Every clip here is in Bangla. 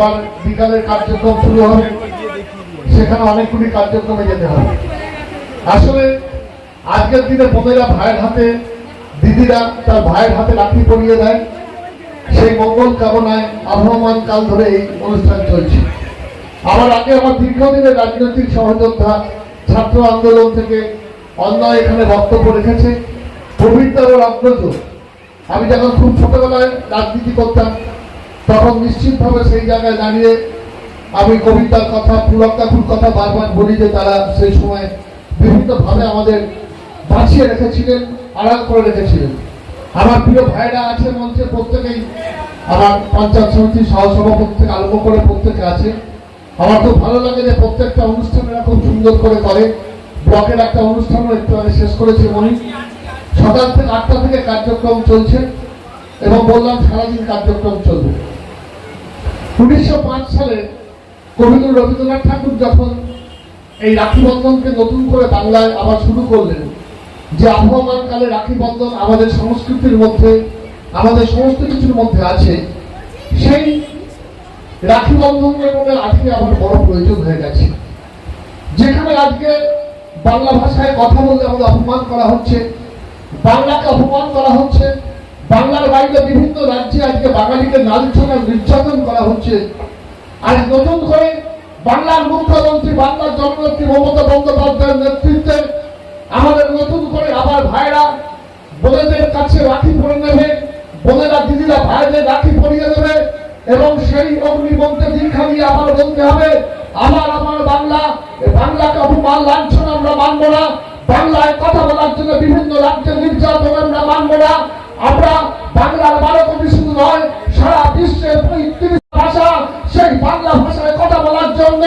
আবার বিকালের কার্যক্রম শুরু হবে। সেখানে অনেকগুলি কার্যক্রমে যেতে হবে। আসলে, আজকের দিনে বোনেরা ভাইয়ের হাতে, দিদিরা তার ভাইয়ের হাতে রাখি পরিয়ে দেয়। সেই মঙ্গল কামনায় আবহমান কাল ধরে এই অনুষ্ঠান চলছে। আমার আগে আমার দীর্ঘদিনের রাজনৈতিক সহযোদ্ধা ছাত্র আন্দোলন থেকে অন্যায় এখানে বক্তব্য রেখেছে। প্রবৃত্তারও অগ্রজ আমি যখন খুব ছোটবেলায় রাজনীতি করতাম তখন নিশ্চিতভাবে সেই জায়গায় দাঁড়িয়ে আমি কবিতার কথা পুলকাকুর কথা বারবার বলি যে তারা সেই সময় বিভিন্নভাবে আমাদের বাঁচিয়ে রেখেছিলেন, আড়াল করে রেখেছিলেন। আমার প্রিয় ভাইরা আছে মঞ্চে, প্রত্যেকেই আমার পঞ্চায়েত সমিতির সহসভাপতি থেকে আরম্ভ করে প্রত্যেকে আছে। আমার খুব ভালো লাগে যে প্রত্যেকটা অনুষ্ঠানেরা খুব সুন্দর করে করে, ব্লকের একটা অনুষ্ঠানও একটু আগে শেষ করেছে মনি। সকাল থেকে আটটা থেকে কার্যক্রম চলছে এবং বললাম সারাদিন কার্যক্রম চলবে। উনিশশো পাঁচ সালে কবিগুরু রবীন্দ্রনাথ ঠাকুর যখন এই রাখি বন্ধনকে নতুন করে বাংলায় আবার শুরু করলেন, যে আবহমান কালে রাখি আমাদের সংস্কৃতির মধ্যে, আমাদের সমস্ত কিছুর মধ্যে আছে, সেই রাখি বন্ধনের মধ্যে আজকে আমার বড় প্রয়োজন হয়ে গেছে। যেখানে আজকে বাংলা ভাষায় কথা বললে আমাদের অপমান করা হচ্ছে, বাংলাকে অপমান করা হচ্ছে বাংলার বাইরে বিভিন্ন রাজ্যে আজকে বাঙালিকে লাঞ্ছনা নির্যাতন করা হচ্ছে। আজ নতুন করে বাংলার মুখ্যমন্ত্রী, বাংলার জননেত্রী মমতা বন্দ্যোপাধ্যায়ের নেতৃত্বে আমাদের নতুন করে আবার ভাইরা বোনেদের কাছে রাখি পরে নেবে, বোনেরা দিদিরা ভাইদের রাখি পরিয়ে দেবে এবং সেই অগ্নিবন্ধে দীক্ষা দিয়ে আবার বলতে হবে, আমার আমার বাংলা, এ বাংলাকে অপমান লাঞ্ছন আমরা মানবো না, বাংলায় কথা বলার জন্য বিভিন্ন রাজ্যের নির্যাতন আমরা মানবো না আমরা বাংলার বারো কোটি শুধু নয়, সারা বিশ্বের পঁয়ত্রিশ ভাষা, সেই বাংলা ভাষায় কথা বলার জন্য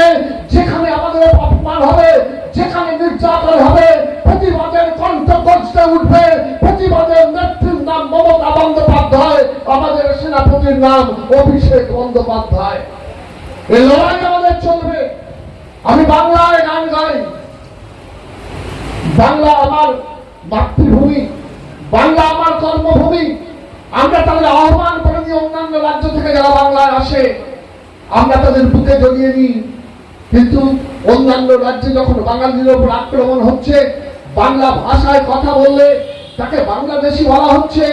যেখানে আমাদের অপমান হবে, যেখানে নির্যাতন হবে, প্রতিবাদের কণ্ঠ কষ্টে উঠবে, প্রতিবাদের নেত্রীর নাম মমতা বন্দ্যোপাধ্যায়, আমাদের সেনাপতির নাম অভিষেক বন্দ্যোপাধ্যায়। এই লড়াই আমাদের চলবে। আমি বাংলায় গান গাই। বাংলা আমার মাতৃভূমি। বাংলা আমার কর্মভূমি আমরা তাদের আহ্বান করে দিই অন্যান্য রাজ্য থেকে যারা বাংলায় আসে, আমরা তাদের বুকে জড়িয়ে নিই। কিন্তু অন্যান্য রাজ্যে যখন বাঙালির উপর আক্রমণ হচ্ছে, বাংলা ভাষায় কথা বললে তাকে বাংলাদেশি বলা হচ্ছে,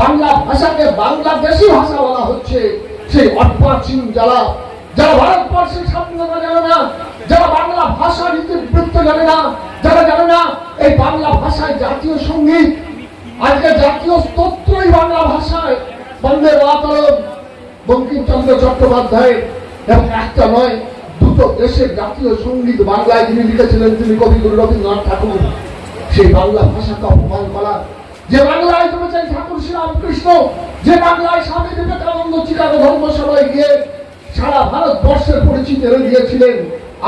বাংলা ভাষাকে বাংলাদেশি ভাষা বলা হচ্ছে। সেই অর্পাচীন যারা যারা ভারতবর্ষের স্বাধীনতা জানে না, যারা বাংলা ভাষা নীতিবৃত্ত জানে না, যারা জানে না, এই বাংলা ভাষায় জাতীয় সংগীত আজকে জাতীয় স্তোত্রই বাংলা ভাষায়। বন্দে মাতরম, বঙ্কিমচন্দ্র চট্টোপাধ্যায় এবং একটা নয়, দুটো দেশের জাতীয় সংগীত বাংলায় যিনি লিখেছিলেন, তিনি কবিগুরু রবীন্দ্রনাথ ঠাকুর। সেই বাংলা ভাষাকে অপমান করা। যে বাংলায় জমেছেন ঠাকুর শ্রীরামকৃষ্ণ, যে বাংলায় স্বামী বিবেকানন্দ চিকাগো ধর্মসভায় গিয়ে সারা ভারতবর্ষের পরিচিতি এনে দিয়েছিলেন,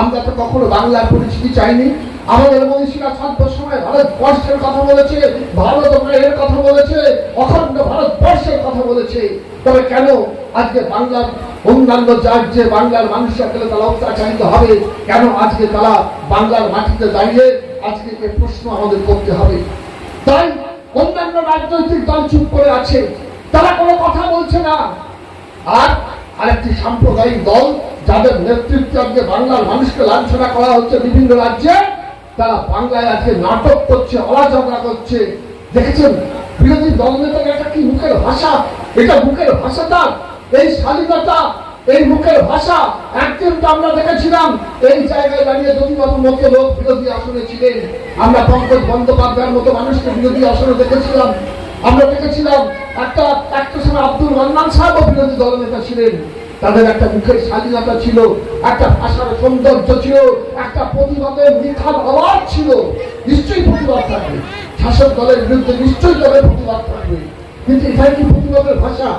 আমরা তো কখনো বাংলার পরিচিতি চাইনি। আমাদের মনীষীরা ছাত্র সময় ভারতবর্ষের কথা বলেছে, ভারত মায়ের কথা বলেছে, অখণ্ড ভারতবর্ষের কথা বলেছে। তবে কেন আজকে বাংলার অন্যান্য রাজ্যে বাংলার মানুষের গেলে তারা অত্যাচারিত হবে? কেন আজকে তারা বাংলার মাটিতে দাঁড়িয়ে আজকে এই প্রশ্ন আমাদের করতে হবে? তাই অন্যান্য রাজনৈতিক দল চুপ করে আছে। তারা কোনো কথা বলছে না। আর আরেকটি সাম্প্রদায়িক দল, যাদের নেতৃত্বে আজকে বাংলার মানুষকে লাঞ্ছনা করা হচ্ছে বিভিন্ন রাজ্যে তারা বাংলায় আজকে নাটক করছে, অরাজকতা করছে। দেখেছেন? বিরোধী দল নেতার এটা কি মুখের ভাষা? এটা মুখের ভাষা তার। এই স্বাধীনতা, এই মুখের ভাষা। একদিন তো আমরা দেখেছিলাম, এই জায়গায় দাঁড়িয়ে জ্যোতিবাবুর মতো লোক বিরোধী আসনে ছিলেন। আমরা পঙ্কজ বন্দ্যোপাধ্যায়ের মতো মানুষকে বিরোধী আসনে দেখেছিলাম। আমরা দেখেছিলাম একটা একটা সময় আব্দুল মান্নান সাহেবও বিরোধী দলনেতা ছিলেন। তাদের একটা মুখের স্বাধীনতা ছিল, একটা ভাষার সৌন্দর্য ছিল, একটা প্রতিবাদের নিখাত আওয়াজ ছিল। নিশ্চয়ই প্রতিবাদ থাকবে। শাসক দলের বিরুদ্ধে নিশ্চয়ই দলের প্রতিবাদ থাকবে। কিন্তু এখানে কি প্রতিবাদের ভাষা?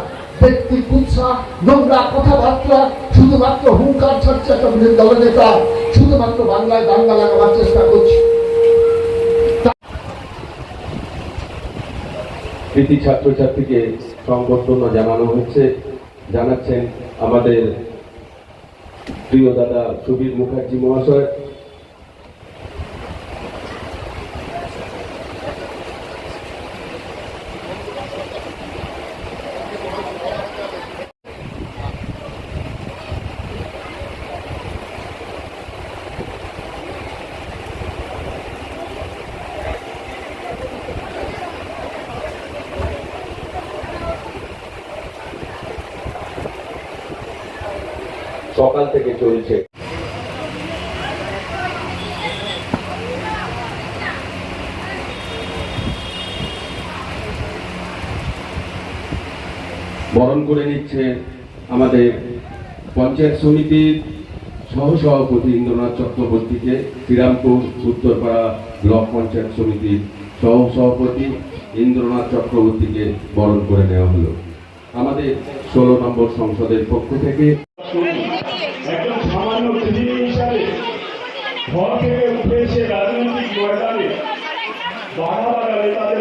ব্যক্তি কুৎসা, নোংরা কথাবার্তা, শুধুমাত্র হুঙ্কার ছাড়ছে একটা বিরোধী দলের নেতা, শুধুমাত্র বাংলায় দাঙ্গা লাগাবার চেষ্টা করছে। কৃতি ছাত্রছাত্রীকে সংবর্ধনা জানানো হচ্ছে। জানাচ্ছেন আমাদের প্রিয় দাদা সুবীর মুখার্জি মহাশয় সকাল থেকে চলছে। বরণ করে নিচ্ছে আমাদের পঞ্চায়েত সমিতির সহসভাপতি ইন্দ্রনাথ চক্রবর্তীকে, শ্রীরামপুর উত্তরপাড়া ব্লক পঞ্চায়েত সমিতির সহসভাপতি ইন্দ্রনাথ চক্রবর্তীকে বরণ করে নেওয়া হলো। আমাদের ষোলো নম্বর সংসদের পক্ষ থেকে একজন সামান্য গৃহিণী হিসাবে ঘর থেকে উঠে এসে রাজনৈতিক ময়দানে বাধা লাগালে তাদের।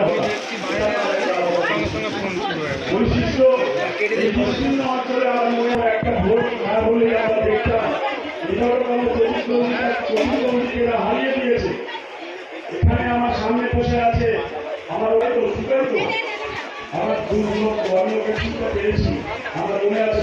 বৈশিষ্ট্য, এই অঞ্চলে আমার মনে হয় একটা ভোট না বলে আমরা দেখতাম। হারিয়ে এখানে আমার সামনে বসে আছে আমার ওই তো সুকান্ত আমার দুর্লভ কর্মকে আমার মনে আছে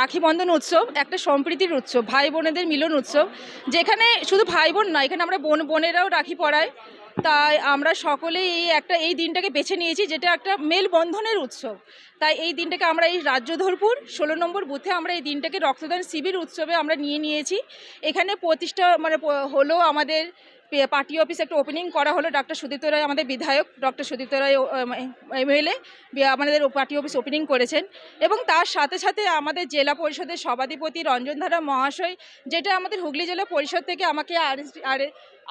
রাখি বন্ধন উৎসব, একটা সম্প্রীতির উৎসব, ভাই বোনেদের মিলন উৎসব, যেখানে শুধু ভাই বোন না এখানে আমরা বোন, বোনেরাও রাখি পড়াই তাই আমরা সকলেই এই একটা, এই দিনটাকে বেছে নিয়েছি, যেটা একটা মেল বন্ধনের উৎসব। তাই এই দিনটাকে আমরা এই রাজ্যধরপুর ষোলো নম্বর বুথে আমরা এই দিনটাকে রক্তদান শিবির উৎসবে আমরা নিয়ে নিয়েছি। এখানে প্রতিষ্ঠা মানে হলো আমাদের পার্টি অফিস একটা ওপেনিং করা হলো ডক্টর সুদীপ্ত রায়, আমাদের বিধায়ক ডক্টর সুদীপ্ত রায় এমএলএ আমাদের পার্টি অফিস ওপেনিং করেছেন। এবং তার সাথে সাথে আমাদের জেলা পরিষদের সভাধিপতি রঞ্জনধারা মহাশয়, যেটা আমাদের হুগলি জেলা পরিষদ থেকে আমাকে আর আর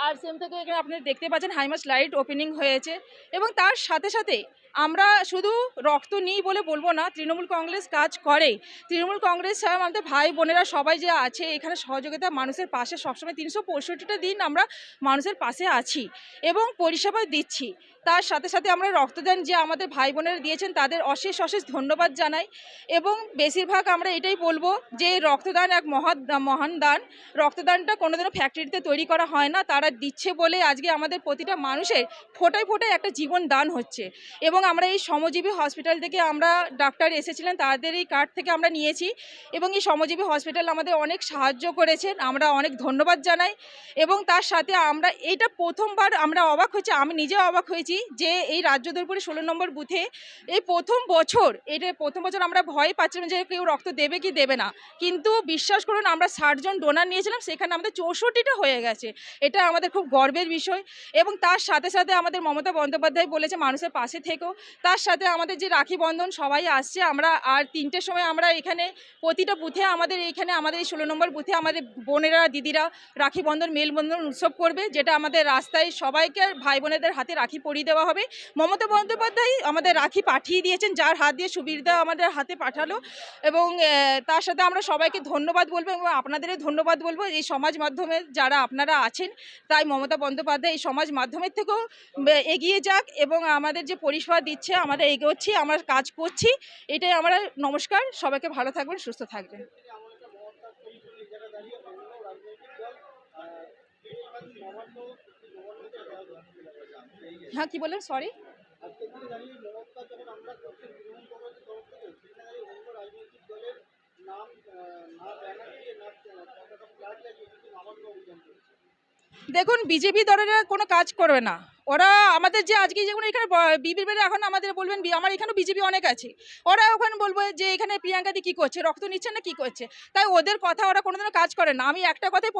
আর সেম থেকে এখানে আপনি দেখতে পাচ্ছেন হাইমাস লাইট ওপেনিং হয়েছে। এবং তার সাথে সাথে আমরা শুধু রক্ত নিই বলে বলব না, তৃণমূল কংগ্রেস কাজ করে তৃণমূল কংগ্রেস ছাড়া আমাদের ভাই বোনেরা সবাই যে আছে, এখানে সহযোগিতা মানুষের পাশে সবসময় তিনশো পঁয়ষট্টিটা দিন আমরা মানুষের পাশে আছি এবং পরিষেবা দিচ্ছি। তার সাথে সাথে আমরা রক্তদান যে আমাদের ভাই বোনেরা দিয়েছেন, তাদের অশেষ অশেষ ধন্যবাদ জানাই। এবং বেশিরভাগ আমরা এটাই বলব যে রক্তদান এক মহা মহান দান। রক্তদানটা কোনোদিনও ফ্যাক্টরিতে তৈরি করা হয় না, তারা দিচ্ছে বলে আজকে আমাদের প্রতিটা মানুষের ফোটায় ফোটায় একটা জীবন দান হচ্ছে। এবং আমরা এই শ্রমজীবী হসপিটাল থেকে আমরা ডাক্তার এসেছিলেন, তাদের এই কার্ড থেকে আমরা নিয়েছি। এবং এই শ্রমজীবী হসপিটাল আমাদের অনেক সাহায্য করেছেন, আমরা অনেক ধন্যবাদ জানাই। এবং তার সাথে আমরা এইটা প্রথমবার আমরা অবাক হয়েছি, আমি নিজেও অবাক হয়েছি যে এই রাজ্য দরপুরে ষোলো নম্বর বুথে এই প্রথম বছর এটা প্রথম বছর আমরা ভয় পাচ্ছিলাম যে কেউ রক্ত দেবে কি দেবে না। কিন্তু বিশ্বাস করুন, আমরা ষাটজন ডোনার নিয়েছিলাম, সেখানে আমাদের চৌষট্টিটা হয়ে গেছে। এটা আমাদের খুব গর্বের বিষয়। এবং তার সাথে সাথে আমাদের মমতা বন্দ্যোপাধ্যায় বলেছে, মানুষের পাশে থেকেও তার সাথে আমাদের যে রাখি বন্ধন, সবাই আসছে। আমরা আর তিনটের সময় আমরা এখানে, প্রতিটা বুথে আমাদের এইখানে আমাদের এই ষোলো নম্বর বুথে আমাদের বোনেরা, দিদিরা রাখি বন্ধন, মেলবন্ধন উৎসব করবে, যেটা আমাদের রাস্তায় সবাইকে ভাই বোনেদের হাতে রাখি পরিয়ে দেওয়া হবে। মমতা বন্দ্যোপাধ্যায় আমাদের রাখি পাঠিয়ে দিয়েছেন, যার হাত দিয়ে সুবিধা আমাদের হাতে পাঠালো এবং তার সাথে আমরা সবাইকে ধন্যবাদ বলব এবং আপনাদেরও ধন্যবাদ বলব। এই সমাজ মাধ্যমে যারা আপনারা আছেন, তাই মমতা বন্দ্যোপাধ্যায় এই সমাজ মাধ্যমের থেকেও এগিয়ে যাক এবং আমাদের যে পরিষেবা দিচ্ছে, আমরা এগোচ্ছি, আমরা কাজ করছি। এটাই আমরা নমস্কার। সবাইকে ভালো থাকবেন, সুস্থ থাকবেন। হ্যাঁ কি বললেন? সরি দেখুন বিজেপি দলের কোনো কাজ করবে না। ওরা আমাদের যে আজকে যেমন এখানে বিবির এখন আমাদের বলবেন আমার এখানেও বিজেপি অনেক আছে। ওরা ওখানে বলব যে এখানে প্রিয়াঙ্কাদি কী করছে, রক্ত নিচ্ছে না কী করছে? তাই ওদের কথা ওরা কোনোদিনও কাজ করে না। আমি একটা কথাই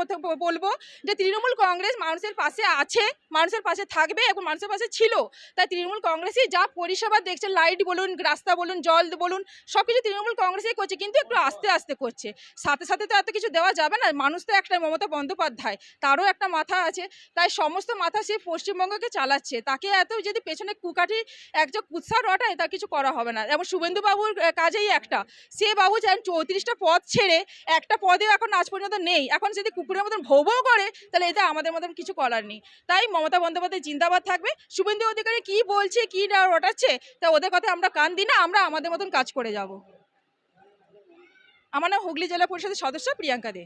বলব যে তৃণমূল কংগ্রেস মানুষের পাশে আছে, মানুষের পাশে থাকবে, এবং মানুষের পাশে ছিল। তাই তৃণমূল কংগ্রেসই যা পরিষেবা দেখছে, লাইট বলুন, রাস্তা বলুন, জল বলুন সব কিছু তৃণমূল কংগ্রেসই করছে, কিন্তু একটু আস্তে আস্তে করছে। সাথে সাথে তো এত কিছু দেওয়া যাবে না। মানুষ তো একটা মমতা বন্দ্যোপাধ্যায়, তারও একটা মাথা আছে। তাই সমস্ত মাথা সে পশ্চিমবঙ্গকে চালাচ্ছে, তাকে এত যদি পেছনে কুকাঠি একজন কুৎসা রটায় তা কিছু করা হবে না। এবং শুভেন্দু বাবুর কাজেই একটা। সে বাবু চান চৌত্রিশটা পদ ছেড়ে একটা পদেও এখন আজ পর্যন্ত নেই। এখন যদি কুকুরের মতন ভৌ ভৌ করে, তাহলে এতে আমাদের মতন কিছু করার নেই। তাই মমতা বন্দ্যোপাধ্যায় জিন্দাবাদ থাকবে। শুভেন্দু অধিকারী কি বলছে, কি রটাচ্ছে, তা ওদের কথা আমরা কান দিই না, আমরা আমাদের মতন কাজ করে যাব। আমার নাম হুগলি জেলা পরিষদের সদস্য প্রিয়াঙ্কা দে।